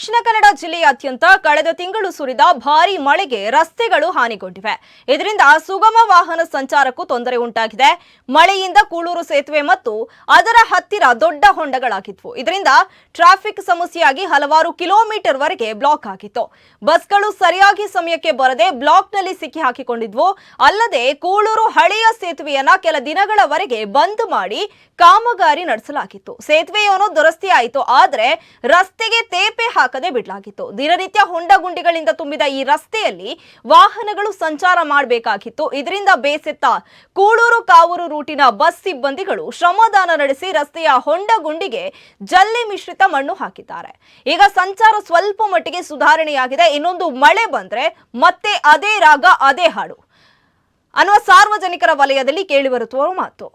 ದಕ್ಷಿಣ ಕನ್ನಡ ಜಿಲ್ಲೆಯಾದ್ಯಂತ ಕಳೆದ ತಿಂಗಳು ಸುರಿದ ಭಾರೀ ಮಳೆಗೆ ರಸ್ತೆಗಳು ಹಾನಿಗೊಂಡಿವೆ. ಇದರಿಂದ ಸುಗಮ ವಾಹನ ಸಂಚಾರಕ್ಕೂ ತೊಂದರೆ ಉಂಟಾಗಿದೆ. ಮಳೆಯಿಂದ ಕೂಳೂರು ಸೇತುವೆ ಮತ್ತು ಅದರ ಹತ್ತಿರ ದೊಡ್ಡ ಹೊಂಡಗಳಾಗಿದ್ವು. ಇದರಿಂದ ಟ್ರಾಫಿಕ್ ಸಮಸ್ಯೆಯಾಗಿ ಹಲವಾರು ಕಿಲೋಮೀಟರ್ ವರೆಗೆ ಬ್ಲಾಕ್ ಆಗಿತ್ತು. ಬಸ್ಗಳು ಸರಿಯಾಗಿ ಸಮಯಕ್ಕೆ ಬರದೆ ಬ್ಲಾಕ್ನಲ್ಲಿ ಸಿಕ್ಕಿ ಹಾಕಿಕೊಂಡಿದ್ವು. ಅಲ್ಲದೆ ಕೂಳೂರು ಹಳೆಯ ಸೇತುವೆಯನ್ನ ಕೆಲ ದಿನಗಳವರೆಗೆ ಬಂದ್ ಮಾಡಿ ಕಾಮಗಾರಿ ನಡೆಸಲಾಗಿತ್ತು. ಸೇತುವೆಯನ್ನು ದುರಸ್ತಿಯಾಯಿತು ಆದರೆ ರಸ್ತೆಗೆ ತೇಪೆ ಹಾಕದೆ ಬಿಡಲಾಗಿತ್ತು. ದಿನನಿತ್ಯ ಹೊಂಡ ಗುಂಡಿಗಳಿಂದ ತುಂಬಿದ ಈ ರಸ್ತೆಯಲ್ಲಿ ವಾಹನಗಳು ಸಂಚಾರ ಮಾಡಬೇಕಾಗಿತ್ತು. ಇದರಿಂದ ಬೇಸೆತ್ತ ಕೂಳೂರು ಕಾವೂರು ರೂಟಿನ ಬಸ್ ಸಿಬ್ಬಂದಿಗಳು ಶ್ರಮದಾನ ನಡೆಸಿ ರಸ್ತೆಯ ಹೊಂಡ ಗುಂಡಿಗೆ ಜಲ್ಲಿ ಮಿಶ್ರಿತ ಮಣ್ಣು ಹಾಕಿದ್ದಾರೆ. ಈಗ ಸಂಚಾರ ಸ್ವಲ್ಪ ಮಟ್ಟಿಗೆ ಸುಧಾರಣೆಯಾಗಿದೆ. ಇನ್ನೊಂದು ಮಳೆ ಬಂದ್ರೆ ಮತ್ತೆ ಅದೇ ರಾಗ, ಅದೇ ಹಾಡು. ಅನ್ನುವ ಸಾರ್ವಜನಿಕರ ವಲಯದಲ್ಲಿ ಕೇಳಿಬರುತ್ತಿರುವ ಮಾತು.